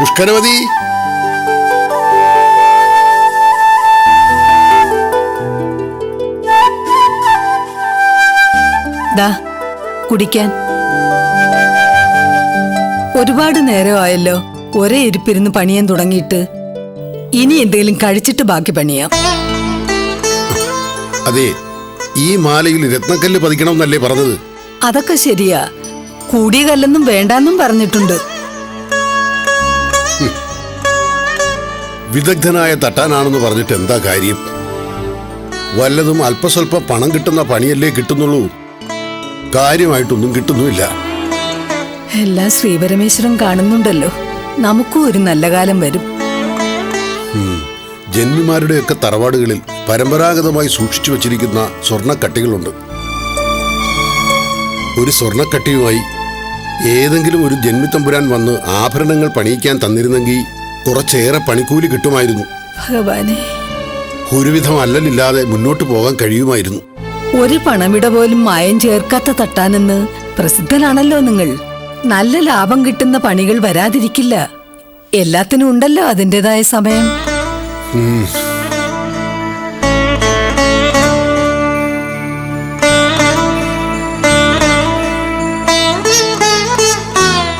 പുഷ്കരവതി. ദാ കുടിക്കാൻ. ഒരുപാട് നേരമായല്ലോ ഒരേ ഇരിപ്പിരുന്ന് പണിയാൻ തുടങ്ങിയിട്ട്. ഇനി എന്തെങ്കിലും കഴിച്ചിട്ട് ബാക്കി പണിയാം. അതെ ഈ മാലയിൽ രത്നക്കല്ല് പതിക്കണമെന്നല്ലേ പറഞ്ഞത്. അതൊക്കെ ശരിയാ. കൂടിയ കല്ലൊന്നും വേണ്ടെന്നും പറഞ്ഞിട്ടുണ്ട്. വിദഗ്ധനായ തട്ടാനാണെന്ന് പറഞ്ഞിട്ട് എന്താ കാര്യം? വല്ലതും അല്പസ്വല്പം പണം കിട്ടുന്ന പണിയല്ലേ കിട്ടുന്നുള്ളൂ. കാര്യമായിട്ടൊന്നും കിട്ടുന്നുമില്ല. എല്ലാ ശ്രീപരമേശ്വരൻ കാണുന്നുണ്ടല്ലോ. നമുക്കും ഒരു നല്ല കാലം വരും. ജന്മിമാരുടെയൊക്കെ തറവാടുകളിൽ പരമ്പരാഗതമായി സൂക്ഷിച്ചു വച്ചിരിക്കുന്ന സ്വർണക്കട്ടികളുണ്ട് ഒരു സ്വർണക്കട്ടിയുമായി ഏതെങ്കിലും ഒരു ജന്മിത്തമ്പുരാൻ വന്ന് ആഭരണങ്ങൾ പണിയിക്കാൻ തന്നിരുന്നെങ്കിൽ കുറച്ചേറെ പണിക്കൂലി കിട്ടുമായിരുന്നു. ഭഗവാനെ. ഒരുവിധം അല്ലലില്ലാതെ മുന്നോട്ട് പോകാൻ കഴിയുമായിരുന്നു. ഒരു പണമിട പോലും മായം ചേർക്കാത്ത തട്ടാനെന്ന് പ്രസിദ്ധനാണല്ലോ നിങ്ങൾ. നല്ല ലാഭം കിട്ടുന്ന പണികൾ വരാതിരിക്കില്ല. എല്ലാത്തിനും ഉണ്ടല്ലോ അതിന്റെതായ സമയം.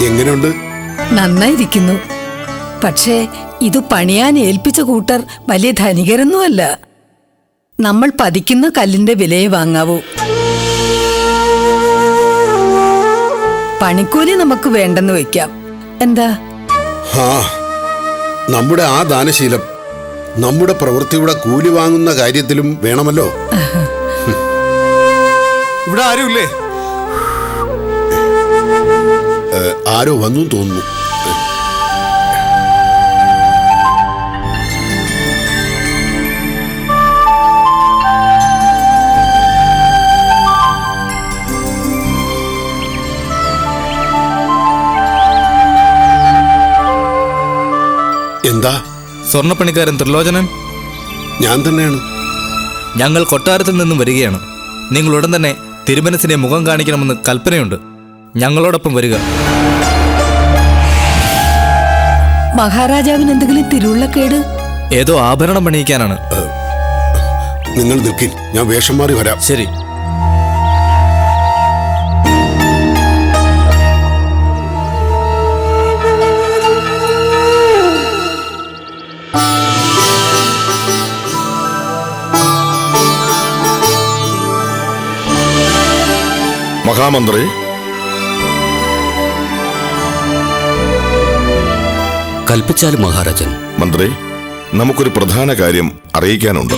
എങ്ങനെയുണ്ട്? നന്നായിരിക്കുന്നു. പക്ഷേ ഇത് പണിയാൻ ഏൽപ്പിച്ച കൂട്ടർ വലിയ ധനികരൊന്നുമല്ല. നമ്മൾ പതിക്കുന്ന കല്ലിന്റെ വിലയെ വാങ്ങാവൂ. പണിക്കൂലി നമുക്ക് വേണ്ടെന്ന് വെക്കാം എന്താ? ഹാ നമ്മുടെ ആ ദാനശീലം നമ്മുടെ പ്രവൃത്തിയുടെ കൂലി വാങ്ങുന്ന കാര്യത്തിലും വേണമല്ലോ. ഇവിടെ ആരുമില്ലേ? ആരോ വന്നു തോന്നുന്നു. എന്താ? സ്വർണപ്പണിക്കാരൻ ത്രിലോചനൻ? ഞാൻ തന്നെയാണ്. ഞങ്ങൾ കൊട്ടാരത്തിൽ നിന്നും വരികയാണ്. നിങ്ങൾ ഉടൻ തന്നെ തിരുമനസിനെ മുഖം കാണിക്കണമെന്ന് കൽപ്പനയുണ്ട്. ഞങ്ങളോടൊപ്പം വരിക. മഹാരാജാവിന് എന്തെങ്കിലും തിരുവുള്ളക്കേട് ഏതോ ആഭരണം പണിയിക്കാനാണ് നിങ്ങൾ നിൽക്കിൻ ഞാൻ വേഷം മാറി വരാം. ശരി. മഹാമന്ത്രി കൽപ്പിച്ചാലും മഹാരാജൻ. മന്ത്രി നമുക്കൊരു പ്രധാന കാര്യം അറിയിക്കാനുണ്ട്.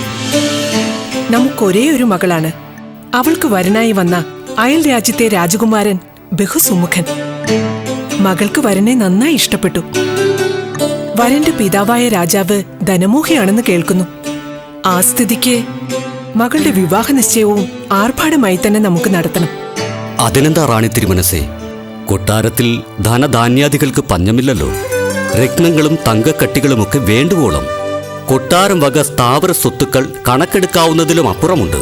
നമുക്കൊരേ ഒരു മകളാണ്. അവൾക്ക് വരനായി വന്ന അയൽ രാജ്യത്തെ രാജകുമാരൻ ബഹുസുമുഖൻ. മകൾക്ക് വരനെ നന്നായി ഇഷ്ടപ്പെട്ടു. വരന്റെ പിതാവായ രാജാവ് ധനമോഹിയാണെന്ന് കേൾക്കുന്നു. ആ സ്ഥിതിക്ക് മകളുടെ വിവാഹ നിശ്ചയവും ആർഭാടമായി തന്നെ നമുക്ക് നടത്തണം. അതിനെന്താ റാണി തിരുമനസേ? കൊട്ടാരത്തിൽ ധനധാന്യാദികൾക്ക് പഞ്ഞമില്ലല്ലോ. രത്നങ്ങളും തങ്കക്കട്ടികളുമൊക്കെ വേണ്ടുവോളം കൊട്ടാരം വക സ്ഥാവര സ്വത്തുക്കൾ കണക്കെടുക്കാവുന്നതിലും അപ്പുറമുണ്ട്.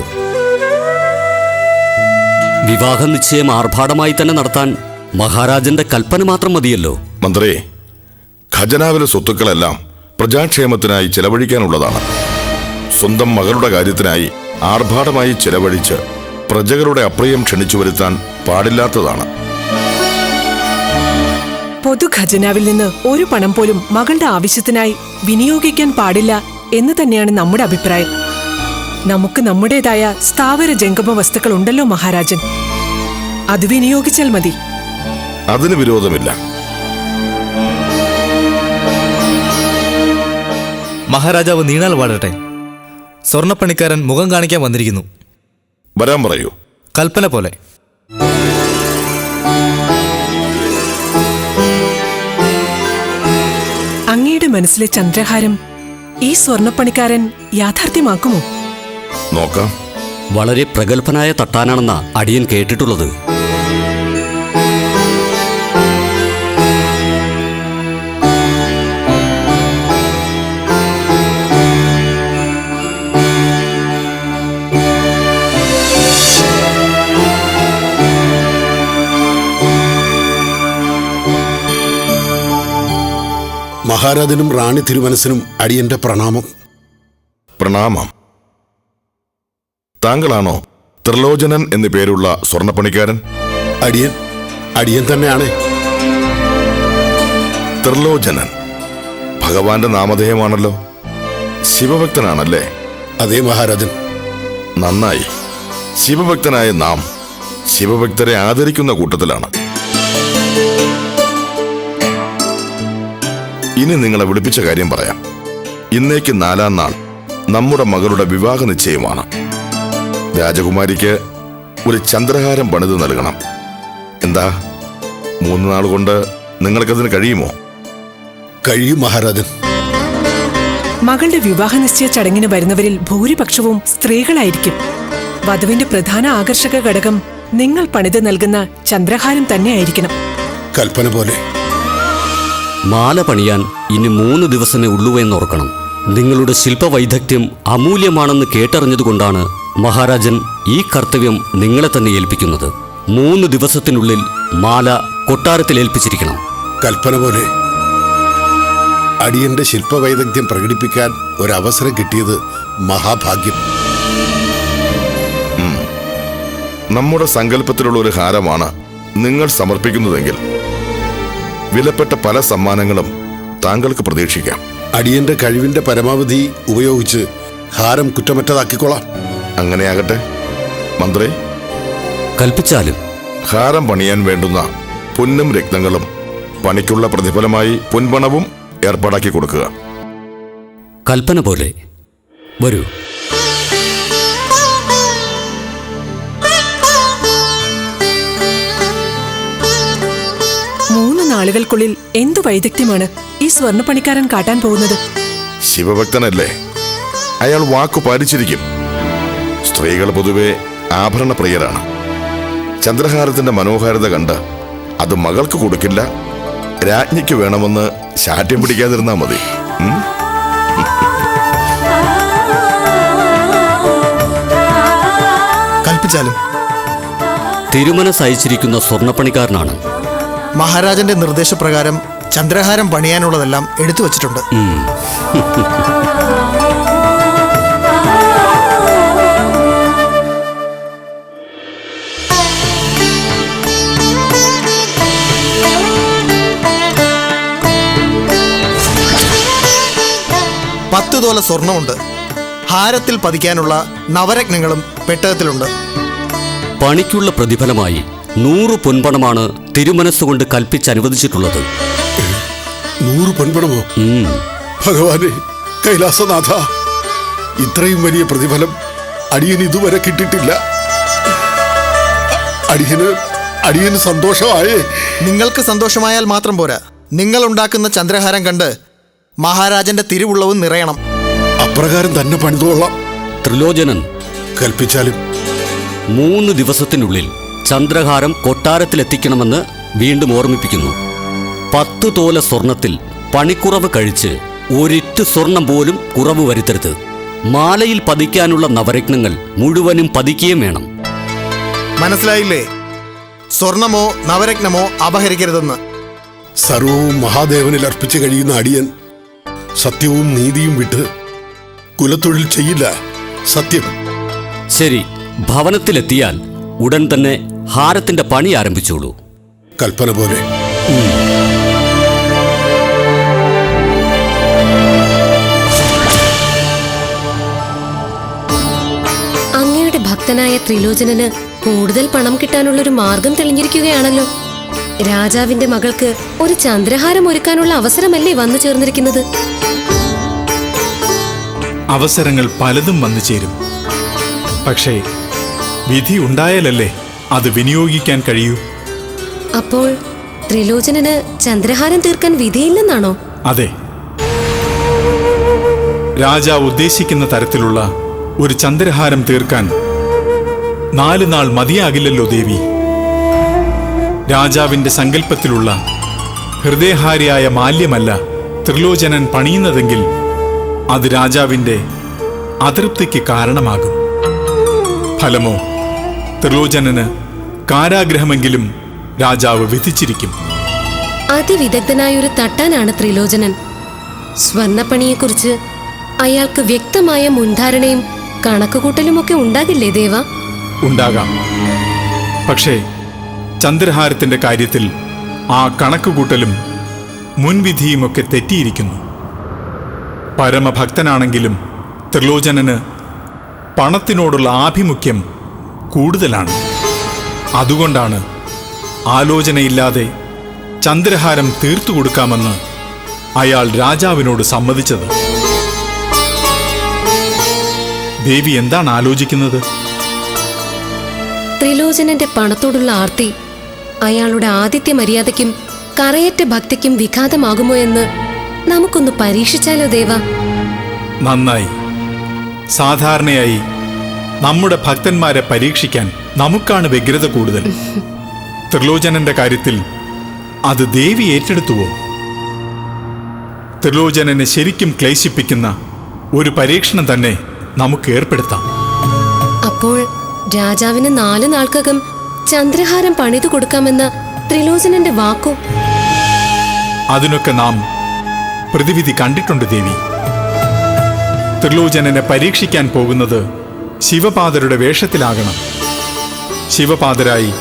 വിവാഹ നിശ്ചയം ആർഭാടമായി തന്നെ നടത്താൻ മഹാരാജന്റെ കൽപ്പന മാത്രം മതിയല്ലോ. മന്ത്രി ഖജനാവിലെ സ്വത്തുക്കളെല്ലാം പ്രജാക്ഷേമത്തിനായി ചെലവഴിക്കാനുള്ളതാണ്. സ്വന്തം മകളുടെ കാര്യത്തിനായി ആർഭാടമായി ചെലവഴിച്ച് പ്രജകളുടെ അപ്രിയം ക്ഷണിച്ചു വരുത്താൻ പാടില്ലാത്തതാണ്. പൊതു ഖജനാവിൽ നിന്ന് ഒരു പണം പോലും മകളുടെ ആവശ്യത്തിനായി വിനിയോഗിക്കാൻ പാടില്ല എന്ന് തന്നെയാണ് നമ്മുടെ അഭിപ്രായം. നമുക്ക് നമ്മുടേതായ സ്ഥാവര ജംഗമ വസ്തുക്കൾ ഉണ്ടല്ലോ മഹാരാജൻ. അത് വിനിയോഗിച്ചാൽ മതി. അതിന് വിരോധമില്ല. മഹാരാജാവ് നീണാൽ വാടട്ടെ. സ്വർണപ്പണിക്കാരൻ മുഖം കാണിക്കാൻ വന്നിരിക്കുന്നു. വരാൻ പറയൂ. കൽപ്പന പോലെ. അങ്ങയുടെ മനസ്സിലെ ചന്ദ്രഹാരം ഈ സ്വർണപ്പണിക്കാരൻ യാഥാർത്ഥ്യമാക്കുമോ? നോക്കാം. വളരെ പ്രഗത്ഭനായ തട്ടാനാണെന്ന അടിയൻ കേട്ടിട്ടുള്ളത്. മഹാരാജനും റാണി തിരുമനസിനും അടിയന്റെ പ്രണാമം. പ്രണാമം. താങ്കളാണോ ത്രിലോചനൻ എന്നു പേരുള്ള സ്വർണപ്പണിക്കാരൻ അടിയൻ അടിയൻ തന്നെയാണ്. ത്രിലോചനൻ. ഭഗവാന്റെ നാമധേയമാണല്ലോ. ശിവഭക്തനാണല്ലേ? അതേ മഹാരാജൻ. നന്നായി. ശിവഭക്തനായ നാം ശിവഭക്തരെ ആദരിക്കുന്ന കൂട്ടത്തിലാണ്. ഇനി നിങ്ങളെ വിളിപ്പിച്ച കാര്യം പറയാം. ഇന്നേക്ക് നാലാം നാൾ നമ്മുടെ മകളുടെ വിവാഹ നിശ്ചയമാണ്. രാജകുമാരിക്ക് ഒരു ചന്ദ്രഹാരം പണിത് നൽകണം. എന്താ? മൂന്ന് നാൾ കൊണ്ട് നിങ്ങൾക്കതിന് കഴിയുമോ? കഴിയും മഹാരാജൻ. മകളുടെ വിവാഹ നിശ്ചയ ചടങ്ങിന് വരുന്നവരിൽ ഭൂരിപക്ഷവും സ്ത്രീകളായിരിക്കും. വധുവിന്റെ പ്രധാന ആകർഷക ഘടകം നിങ്ങൾ പണിത് നൽകുന്ന ചന്ദ്രഹാരം തന്നെയായിരിക്കണം. കൽപ്പന പോലെ. മാല പണിയാൻ ഇനി മൂന്ന് ദിവസമേ ഉള്ളൂ എന്നോർക്കണം നിങ്ങളുടെ ശില്പവൈദഗ്ധ്യം അമൂല്യമാണെന്ന് കേട്ടറിഞ്ഞതുകൊണ്ടാണ് മഹാരാജൻ ഈ കർത്തവ്യം നിങ്ങളെ തന്നെ ഏൽപ്പിക്കുന്നത്. മൂന്ന് ദിവസത്തിനുള്ളിൽ മാല കൊട്ടാരത്തിൽ ഏൽപ്പിച്ചിരിക്കണം. കൽപ്പന പോലെ അടിയന്റെ ശില്പവൈദഗ്ധ്യം പ്രകടിപ്പിക്കാൻ ഒരവസരം കിട്ടിയത് മഹാഭാഗ്യം. നമ്മുടെ സങ്കല്പത്തിലുള്ള ഒരു ഹാരമാണ് നിങ്ങൾ സമർപ്പിക്കുന്നതെങ്കിൽ. വിലപ്പെട്ട പല സമ്മാനങ്ങളും താങ്കൾക്ക് പ്രതീക്ഷിക്കാം. അടിയന്റെ കഴിവിന്റെ പരമാവധി ഉപയോഗിച്ച് ഹാരം കുറ്റമറ്റതാക്കിക്കൊള്ളാം അങ്ങനെയാകട്ടെ മന്ത്രി. കൽപ്പിച്ചാലും. ഹാരം പണിയാൻ വേണ്ടുന്ന പൊന്നും രക്തങ്ങളും പണിക്കുള്ള പ്രതിഫലമായി പൊൻപണവും ഏർപ്പാടാക്കി കൊടുക്കുക. കൽപ്പന പോലെ. വരൂ. നാളുകൾക്കുള്ളിൽ എന്തു വൈദഗ്ധ്യമാണ് ഈ സ്വർണപ്പണിക്കാരൻ കാട്ടാൻ പോകുന്നത്? ശിവഭക്തനല്ലേ? അയാൾ വാക്കു പാലിച്ചിരിക്കും. സ്ത്രീകൾ പൊതുവെ ആഭരണ പ്രിയരാണ്. ചന്ദ്രഹാരത്തിന്റെ മനോഹാരിത കണ്ട് അത് മകൾക്ക് കൊടുക്കില്ല രാജ്ഞിക്ക് വേണമെന്ന് ശാഠ്യം പിടിക്കാതിരുന്നാ മതി? കൽപ്പിച്ചാലും തിരുമനസ് അയച്ചിരിക്കുന്ന സ്വർണപ്പണിക്കാരനാണ് മഹാരാജന്റെ നിർദ്ദേശപ്രകാരം ചന്ദ്രഹാരം പണിയാനുള്ളതെല്ലാം എടുത്തു വച്ചിട്ടുണ്ട്. പത്ത് തോല സ്വർണമുണ്ട്. ഹാരത്തിൽ പതിക്കാനുള്ള നവരത്നങ്ങളും പെട്ടകത്തിലുണ്ട്. പണിക്കുള്ള പ്രതിഫലമായി നൂറ് പൊൻപണമാണ് തിരുമനസ്സുകൊണ്ട് കൽപ്പിച്ചനുവദിച്ചിട്ടുള്ളത്. നൂറ് പൊൻപണമോ. ഭഗവാനെ കൈലാസനാഥ ഇത്രയും വലിയ പ്രതിഫലം അടിയന് ഇതുവരെ കിട്ടിയിട്ടില്ല. അടിയന് അടിയന് സന്തോഷമായേ. നിങ്ങൾക്ക് സന്തോഷമായാൽ മാത്രം പോരാ. നിങ്ങൾ ഉണ്ടാക്കുന്ന ചന്ദ്രഹാരം കണ്ട് മഹാരാജന്റെ തിരുവുള്ളവും നിറയണം. അപ്രകാരം തന്നെ പണിതുകൊള്ളാം. ത്രിലോചനൻ കൽപ്പിച്ചാലും മൂന്ന് ദിവസത്തിനുള്ളിൽ ചന്ദ്രഹാരം കൊട്ടാരത്തിലെത്തിക്കണമെന്ന് വീണ്ടും ഓർമ്മിപ്പിക്കുന്നു. പത്തു തോല സ്വർണത്തിൽ പണിക്കുറവ് കഴിച്ച് ഒരിറ്റു സ്വർണം പോലും കുറവ് വരുത്തരുത്. മാലയിൽ പതിക്കാനുള്ള നവരത്നങ്ങൾ മുഴുവനും പതിക്കുകയും വേണം. മനസ്സിലായില്ലേ? സ്വർണമോ നവരത്നമോ അപഹരിക്കരുതെന്ന്. സർവവും മഹാദേവനിൽ അർപ്പിച്ചു കഴിയുന്ന അടിയൻ സത്യവും നീതിയും വിട്ട് കുലത്തൊഴിൽ ചെയ്യില്ല. സത്യം. ശരി ഭവനത്തിലെത്തിയാൽ ഉടൻ തന്നെ ഹാരത്തിന്റെ പണി ആരംഭിച്ചോളൂ. കൽപ്പന പോലെ. അങ്ങയുടെ ഭക്തനായ ത്രിലോചനന് കൂടുതൽ പണം കിട്ടാനുള്ളൊരു മാർഗം തെളിഞ്ഞിരിക്കുകയാണല്ലോ. രാജാവിന്റെ മകൾക്ക് ഒരു ചന്ദ്രഹാരം ഒരുക്കാനുള്ള അവസരമല്ലേ വന്നു ചേർന്നിരിക്കുന്നത്? അവസരങ്ങൾ പലതും വന്നു ചേരും. പക്ഷേ വിധി ഉണ്ടായാലല്ലേ അത് വിനിയോഗിക്കാൻ കഴിയൂ. അപ്പോൾ ത്രിലോചനന് ചന്ദ്രഹാരം തീർക്കാൻ വിധിയില്ലെന്നാണോ? അതെ. രാജാവ് ഉദ്ദേശിക്കുന്ന തരത്തിലുള്ള ഒരു ചന്ദ്രഹാരം തീർക്കാൻ നാല് നാൾ മതിയാകില്ലല്ലോ ദേവി. രാജാവിന്റെ സങ്കല്പത്തിലുള്ള ഹൃദയഹാരിയായ മാല്യമല്ല ത്രിലോചനൻ പണിയുന്നതെങ്കിൽ അത് രാജാവിന്റെ അതൃപ്തിക്ക് കാരണമാകും. ഫലമോ? ത്രിലോചനന് കാരാഗ്രഹമെങ്കിലും രാജാവ് വിധിച്ചിരിക്കും. അതിവിദഗ്ധനായൊരു തട്ടാനാണ് ത്രിലോചനൻ. സ്വർണപ്പണിയെക്കുറിച്ച് അയാൾക്ക് വ്യക്തമായ മുൻധാരണയും കണക്കുകൂട്ടലുമൊക്കെ ഉണ്ടാകില്ലേ ദേവ? ഉണ്ടാകാം. പക്ഷേ ചന്ദ്രഹാരത്തിന്റെ കാര്യത്തിൽ ആ കണക്കുകൂട്ടലും മുൻവിധിയുമൊക്കെ തെറ്റിയിരിക്കുന്നു. പരമഭക്തനാണെങ്കിലും ത്രിലോചനന് പണത്തിനോടുള്ള ആഭിമുഖ്യം കൂടുതലാണ്. അതുകൊണ്ടാണ് ആലോചനയില്ലാതെ ചന്ദ്രഹാരം തീർത്തു കൊടുക്കാമെന്ന് അയാൾ രാജാവിനോട് സമ്മതിച്ചത്. ദേവി എന്താണ് ആലോചിക്കുന്നത്? ത്രിലോചനന്റെ പണത്തോടുള്ള ആർത്തി അയാളുടെ ആദിത്യ മര്യാദയ്ക്കും കറയറ്റ ഭക്തിക്കും വിഘാതമാകുമോ എന്ന് നമുക്കൊന്ന് പരീക്ഷിച്ചാലോ ദേവ? നന്നായി. സാധാരണയായി നമ്മുടെ ഭക്തന്മാരെ പരീക്ഷിക്കാൻ നമുക്കാണ് വ്യഗ്രത കൂടുതൽ. ത്രിലോചനന്റെ കാര്യത്തിൽ അത് ദേവി ഏറ്റെടുത്തുവോ? ത്രിലോചനനെ ശരിക്കും ക്ലേശിപ്പിക്കുന്ന ഒരു പരീക്ഷണം തന്നെ നമുക്ക് ഏർപ്പെടുത്താം. അപ്പോൾ രാജാവിന് നാല് നാൾക്കകം ചന്ദ്രഹാരം പണിതു കൊടുക്കാമെന്ന ത്രിലോചനന്റെ വാക്കോ? അതിനൊക്കെ നാം പ്രതിവിധി കണ്ടിട്ടുണ്ട് ദേവി. ത്രിലോചനനെ പരീക്ഷിക്കാൻ പോകുന്നത് ശിവപാദരുടെ വേഷത്തിലാകണം. ശിവപാദരായി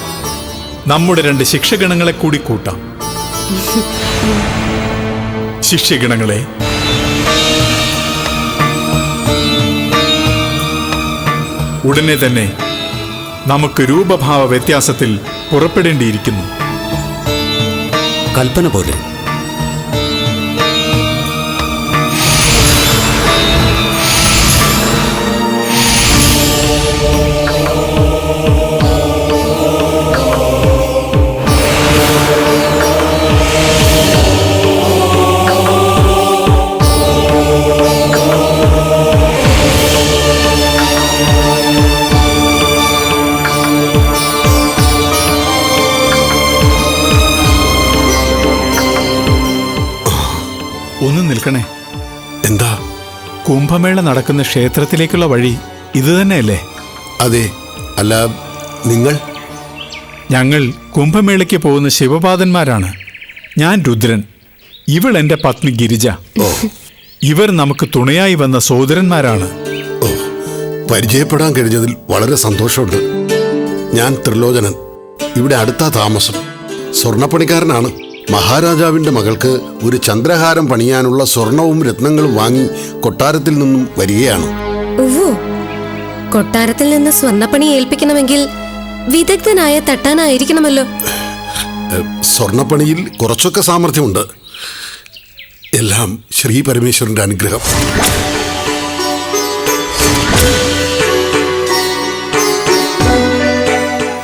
നമ്മുടെ രണ്ട് ശിക്ഷഗണങ്ങളെ കൂടി കൂട്ടാം. ശിഷ്യഗണങ്ങളെ. ഉടനെ തന്നെ നമുക്ക് രൂപഭാവ വ്യത്യാസത്തിൽ പുറപ്പെടേണ്ടിയിരിക്കുന്നു. കൽപ്പന പോലെ കുംഭമേള നടക്കുന്ന ക്ഷേത്രത്തിലേക്കുള്ള വഴി ഇത് തന്നെയല്ലേ? അതെ. അല്ല നിങ്ങൾ? ഞങ്ങൾ കുംഭമേളയ്ക്ക് പോകുന്ന ശിവപാദന്മാരാണ്. ഞാൻ രുദ്രൻ. ഇവൾ എന്റെ പത്നി ഗിരിജ. ഇവർ നമുക്ക് തുണയായി വന്ന സോദരന്മാരാണ് ഓ. പരിചയപ്പെടാൻ കഴിഞ്ഞതിൽ വളരെ സന്തോഷമുണ്ട്. ഞാൻ ത്രിലോചനൻ. ഇവിടെ അടുത്ത താമസം. സ്വർണപ്പണിക്കാരനാണ്. മഹാരാജാവിന്റെ മകൾക്ക് ഒരു ചന്ദ്രഹാരം പണിയാനുള്ള സ്വർണവും രത്നങ്ങളും വാങ്ങി കൊട്ടാരത്തിൽ നിന്നും വരികയാണ്. ഉവ്വോ. കൊട്ടാരത്തിൽ നിന്ന് സ്വർണപ്പണി ഏൽപ്പിക്കണമെങ്കിൽ വിദഗ്ധനായ തട്ടാനായിരിക്കണമല്ലോ. സ്വർണപ്പണിയിൽ കുറച്ചൊക്കെ സാമർഥ്യമുണ്ട്. എല്ലാം ശ്രീ പരമേശ്വരന്റെ അനുഗ്രഹം.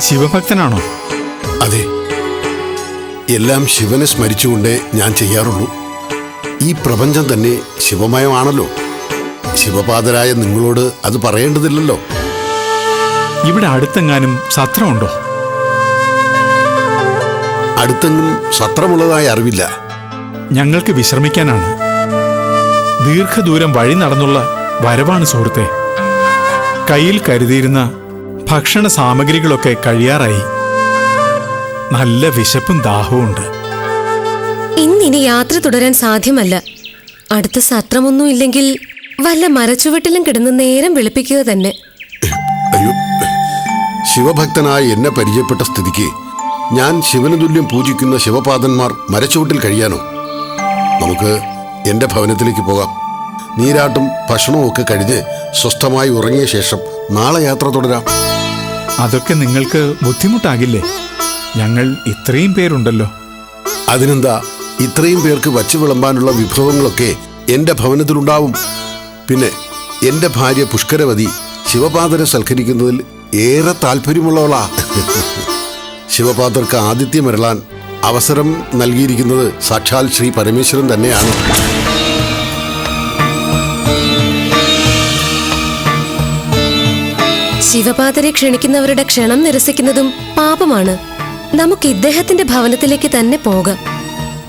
ശിവഭക്തനാണോ? അതെ. എല്ലാം ശിവനെ സ്മരിച്ചുകൊണ്ടേ ഞാൻ ചെയ്യാറുള്ളൂ. ഈ പ്രപഞ്ചം തന്നെ ശിവമയമാണല്ലോ. ശിവപാതരായ നിങ്ങളോട് അത് പറയേണ്ടതില്ലല്ലോ. ഇവിടെ അടുത്തെങ്ങാനും സത്രമുണ്ടോ? അടുത്തെങ്ങും സത്രമുള്ളതായി അറിവില്ല. ഞങ്ങൾക്ക് വിശ്രമിക്കാനാണ്. ദീർഘദൂരം വഴി നടന്നുള്ള വരവാണ് സുഹൃത്തെ. കയ്യിൽ കരുതിയിരുന്ന ഭക്ഷണ സാമഗ്രികളൊക്കെ കഴിയാറായി. നല്ല വിശപ്പും ദാഹവും ഉണ്ട്. ഇന്നിനി യാത്ര തുടരാൻ സാധ്യമല്ല. അടുത്ത സത്രമൊന്നും ഇല്ലെങ്കിൽ വല്ല മരച്ചുവട്ടിലും കിടന്ന് നേരം വെളുപ്പിക്കുക തന്നെ. അയ്യോ ശിവഭക്തനായ എന്നെ പരിചയപ്പെട്ട സ്ഥിതിക്ക് ഞാൻ ശിവന് തുല്യം പൂജിക്കുന്ന ശിവപാദന്മാർ മരച്ചുവട്ടിൽ കഴിയാനോ? നമുക്ക് എന്റെ ഭവനത്തിലേക്ക് പോകാം. നീരാട്ടും ഭക്ഷണവും ഒക്കെ കഴിഞ്ഞ് സ്വസ്ഥമായി ഉറങ്ങിയ ശേഷം നാളെ യാത്ര തുടരാം. അതൊക്കെ നിങ്ങൾക്ക് ബുദ്ധിമുട്ടാകില്ലേ? ഞങ്ങൾ ഇത്രയും പേരുണ്ടല്ലോ. അതിനെന്താ ഇത്രയും പേർക്ക് വച്ചു വിളമ്പാനുള്ള വിഭവങ്ങളൊക്കെ എന്റെ ഭവനത്തിലുണ്ടാവും. പിന്നെ എന്റെ ഭാര്യ പുഷ്കരവതി ശിവപാദരെ സൽക്കരിക്കുന്നതിൽ ഏറെ താല്പര്യമുള്ളവളാ. ശിവപാദർക്ക് ആതിഥ്യമരളാൻ അവസരം നൽകിയിരിക്കുന്നത് സാക്ഷാൽ ശ്രീ പരമേശ്വരൻ തന്നെയാണ്. ശിവപാതരെ ക്ഷണിക്കുന്നവരുടെ ക്ഷണം നിരസിക്കുന്നതും പാപമാണ്. നമുക്ക് ഇദ്ദേഹത്തിന്റെ ഭവനത്തിലേക്ക് തന്നെ പോകാം.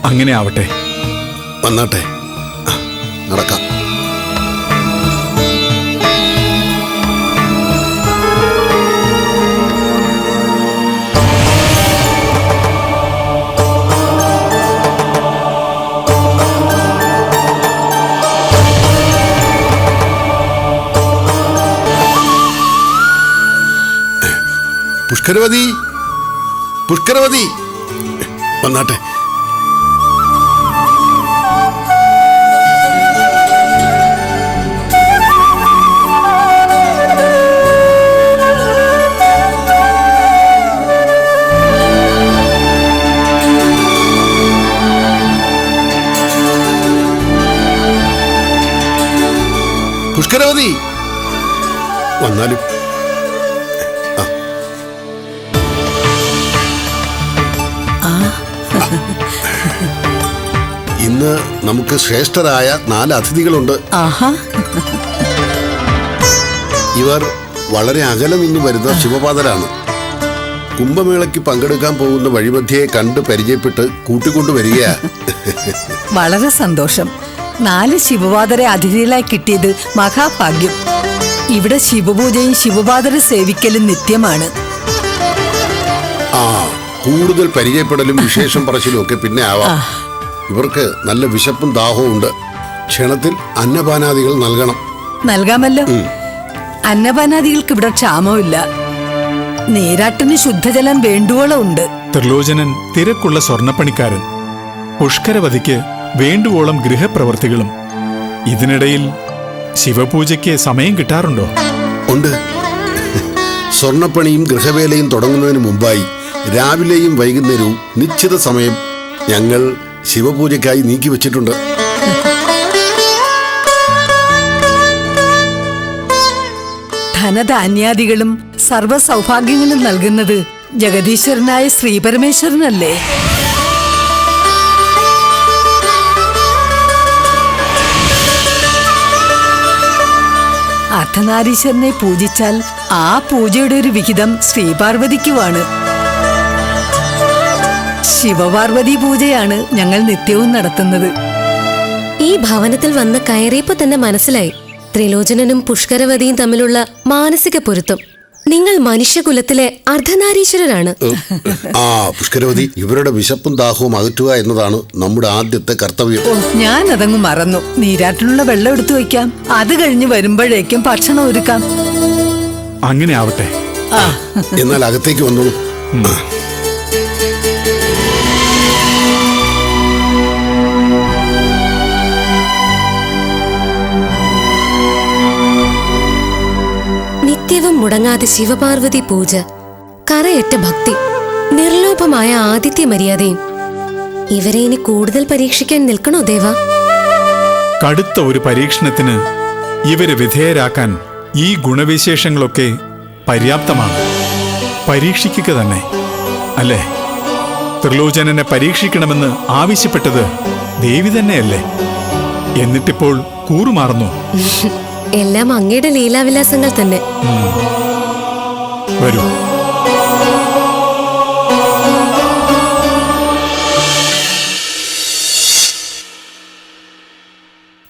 അങ്ങനെ ആവട്ടെ. വന്നാട്ടെ. നടക്കാം. പുഷ്കരവതി? പുഷ്കരവതി. വന്നാട്ടെ. പുഷ്കരവതി. വന്നാലും നമുക്ക് ശ്രേഷ്ഠരായ നാല് അതിഥികളുണ്ട്. ആഹാ. ഇവർ വളരെ അകലെ നിന്ന് വരുന്ന ശിവപാതരാണ് കുംഭമേളയ്ക്ക് പങ്കെടുക്കാൻ പോകുന്ന വഴിമധ്യയെ കണ്ട് പരിചയപ്പെട്ട് കൂട്ടിക്കൊണ്ടുവരികയാ വളരെ സന്തോഷം. നാല് ശിവപാതരെ അതിഥികളായി കിട്ടിയത് മഹാഭാഗ്യം. ഇവിടെ ശിവപൂജയും ശിവപാതരെ സേവിക്കലും നിത്യമാണ്. ആ കൂടുതൽ പരിചയപ്പെടലും വിശേഷം പറച്ചിലും ഒക്കെ പിന്നെ ആവാം. ഇവർക്ക് നല്ല വിശപ്പും ദാഹവും ഉണ്ട്. ക്ഷണത്തിൽ അന്നപാനാദികൾ നൽകണം. നൽകാമല്ലോ. അന്നപാനാദികൾക്ക് ഇവിടെ ക്ഷാമമില്ല. നീരാട്ടിന് ശുദ്ധജലം വേണ്ടുവോളം ഉണ്ട്. ത്രിലോചനൻ തിരക്കുള്ള സ്വർണപ്പണിക്കാരൻ പുഷ്കരവതിക്ക് വേണ്ടുവോളം ഗൃഹപ്രവർത്തികളും. ഇതിനിടയിൽ ശിവപൂജയ്ക്ക് സമയം കിട്ടാറുണ്ടോ? ഉണ്ട്. സ്വർണപ്പണിയും ഗൃഹവേലയും തുടങ്ങുന്നതിന് മുമ്പായി രാവിലെയും വൈകുന്നേരവും നിശ്ചിത സമയം ഞങ്ങൾ ശിവപൂജയ്ക്കായി നീക്കി വെച്ചിട്ടുണ്ട്. ധനധാന്യാദികളും സർവ സൗഭാഗ്യങ്ങളും നൽകുന്നത് ജഗദീശ്വരനായ ശ്രീപരമേശ്വരനല്ലേ? അർദ്ധനാരീശ്വരനെ പൂജിച്ചാൽ ആ പൂജയുടെ ഒരു വിഹിതം ശ്രീപാർവതിക്കുമാണ് ശിവപാർവതി പൂജയാണ് ഞങ്ങൾ നിത്യവും നടത്തുന്നത്. ഈ ഭവനത്തിൽ വന്ന് കയറിയപ്പോ തന്നെ മനസ്സിലായി. ത്രിലോചനനും പുഷ്കരവതിയും തമ്മിലുള്ള മാനസിക പൊരുത്തം. നിങ്ങൾ മനുഷ്യകുലത്തിലെ അർദ്ധനാരീശ്വരരാണ്. ആ പുഷ്കരവതി ഇവരുടെ വിശപ്പും ദാഹവും അകറ്റുക എന്നതാണ് നമ്മുടെ ആദ്യത്തെ കർത്തവ്യം. ഓ ഞാൻ അതങ്ങ് മറന്നു. നീരാട്ടിനുള്ള വെള്ളം എടുത്തു വയ്ക്കാം. അത് കഴിഞ്ഞ് വരുമ്പോഴേക്കും ഭക്ഷണം ഒരുക്കാം. അങ്ങനെ ആവട്ടെ. ആ. എന്നാൽ അകത്തേക്ക് വന്നോളൂ. ആ. മുടങ്ങാതെ ശിവപാർവതി പൂജ കറയറ്റ ഭക്തി നിർലോഭമായ ആദിത്യ മര്യാദയും. ഇവരെ ഇനി കൂടുതൽ പരീക്ഷിക്കാൻ നിൽക്കണോ ദേവ? കടുത്ത ഒരു പരീക്ഷണത്തിന് ഇവരെ വിധേയരാക്കാൻ ഈ ഗുണവിശേഷങ്ങളൊക്കെ പര്യാപ്തമാണ്. പരീക്ഷിക്കുക തന്നെ അല്ലേ? ത്രിലോചനനെ പരീക്ഷിക്കണമെന്ന് ആവശ്യപ്പെട്ടത് ദേവി തന്നെയല്ലേ? എന്നിട്ടിപ്പോൾ കൂറുമാറുന്നു. എല്ലാം അങ്ങയുടെ ലീലാവിലാസങ്ങൾ തന്നെ. വരൂ.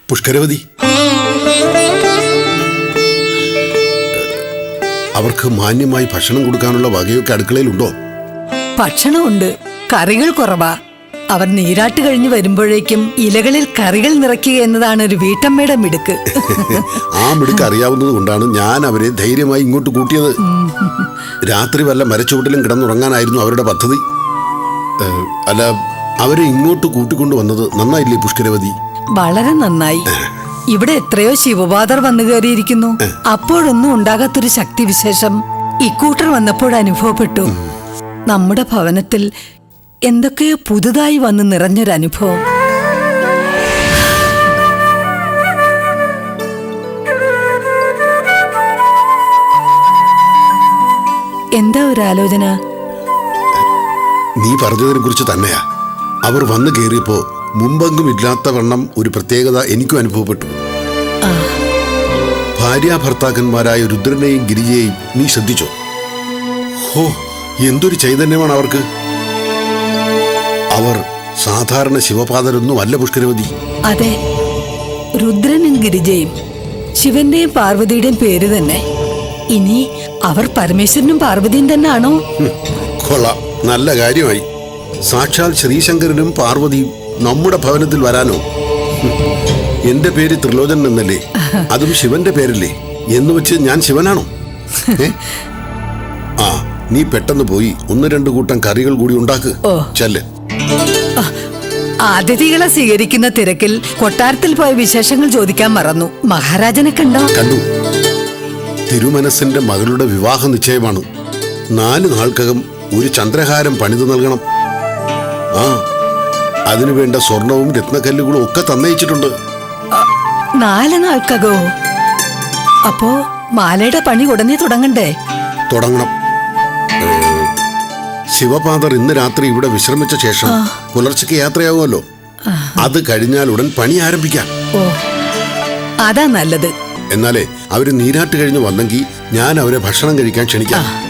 പുഷ്കരവതി. അവർക്ക് മാന്യമായി ഭക്ഷണം കൊടുക്കാനുള്ള വകയൊക്കെ അടുക്കളയിലുണ്ടോ? ഭക്ഷണമുണ്ട്. കറികൾ കുറവാ. അവർ നീരാട്ട് കഴിഞ്ഞു വരുമ്പോഴേക്കും ഇലകളിൽ കറികൾ നിറയ്ക്കുക എന്നതാണ് ഒരു വീട്ടമ്മയുടെ മിടുക്ക്. ആ മിടുക്ക് അറിയാവുന്നത് കൊണ്ടാണ് ഞാൻ അവരെ ധൈര്യമായി ഇങ്ങോട്ട് കൂട്ടിയത്. രാത്രി വല്ല മരച്ചുവട്ടിലും കിടന്നുറങ്ങാനായിരുന്നു അവരുടെ പദ്ധതി. അല്ല അവരെ ഇങ്ങോട്ട് കൂട്ടിക്കൊണ്ടു വന്നത് നന്നായില്ലേ പുഷ്കരവതി? വളരെ നന്നായി. ഇവിടെ എത്രയോ ശിവപാതർ വന്നു കയറിയിരിക്കുന്നു. അപ്പോഴൊന്നും ഉണ്ടാകാത്തൊരു ശക്തിവിശേഷം ഇക്കൂട്ടർ വന്നപ്പോൾ അനുഭവപ്പെട്ടു. നമ്മുടെ ഭവനത്തിൽ എന്തൊക്കെയോ പുതുതായി വന്ന് നിറഞ്ഞൊരനുഭവം. എന്താ ഒരു ആലോചന നീ പറഞ്ഞതിനെ കുറിച്ച് തന്നെയാ. അവർ വന്നു കയറിയപ്പോ മുമ്പെങ്കും ഇല്ലാത്ത വണ്ണം ഒരു പ്രത്യേകത എനിക്കും അനുഭവപ്പെട്ടു. ഭാര്യ ഭർത്താക്കന്മാരായ രുദ്രനെയും ഗിരിജയെയും നീ ശ്രദ്ധിച്ചോ? ഹോ എന്തൊരു ചൈതന്യമാണ് അവർക്ക്. അവർ സാധാരണ ശിവപാതരൊന്നും അല്ല പുഷ്കരവതി. അതെ. രുദ്രനും ഗിരിജയും ശിവന്റെയും പാർവതിയുടെയും പേര് തന്നെ. ഇനി അവർ പരമേശ്വരനും പാർവതിയും തന്നെ ആണോ കൊള്ളാം. നല്ല കാര്യമായി. സാക്ഷാൽ ശ്രീശങ്കരനും പാർവതിയും നമ്മുടെ ഭവനത്തിൽ വരാനോ? എന്റെ പേര് ത്രിലോചൻ എന്നല്ലേ? അതും ശിവന്റെ പേരല്ലേ? എന്ന് വെച്ച് ഞാൻ ശിവനാണോ? ആ നീ പെട്ടെന്ന് പോയി ഒന്ന് രണ്ട് കൂട്ടം കറികൾ കൂടി ഉണ്ടാക്ക്. ചെല്ല്. അതിഥികളെ സ്വീകരിക്കുന്ന തിരക്കിൽ കൊട്ടാരത്തിൽ പോയ വിശേഷങ്ങൾ ചോദിക്കാൻ മറന്നു. മഹാരാജനെ കണ്ടോ? കണ്ടു. തിരുമനസിന്റെ മകളുടെ വിവാഹ നിശ്ചയമാണ്. നാല് നാൾക്കകം ഒരു ചന്ദ്രഹാരം പണിതു നൽകണം. ആ അതിനു വേണ്ട സ്വർണവും രത്നക്കല്ലുകളും ഒക്കെ തന്നയിച്ചിട്ടുണ്ട്. നാല് നാൾക്കകോ? അപ്പോ മാലയുടെ പണി ഉടനെ തുടങ്ങണ്ടേ? തുടങ്ങണം. ശിവപാദർ ഇന്ന് രാത്രി ഇവിടെ വിശ്രമിച്ച ശേഷം പുലർച്ചയ്ക്ക് യാത്രയാവുമല്ലോ. അത് കഴിഞ്ഞാൽ ഉടൻ പണി ആരംഭിക്കാം. അതാ നല്ലത്. എന്നാലേ അവർ നീരാട്ട് കഴിഞ്ഞ് വന്നെങ്കിൽ ഞാൻ അവരെ ഭക്ഷണം കഴിക്കാൻ ക്ഷണിക്കാം.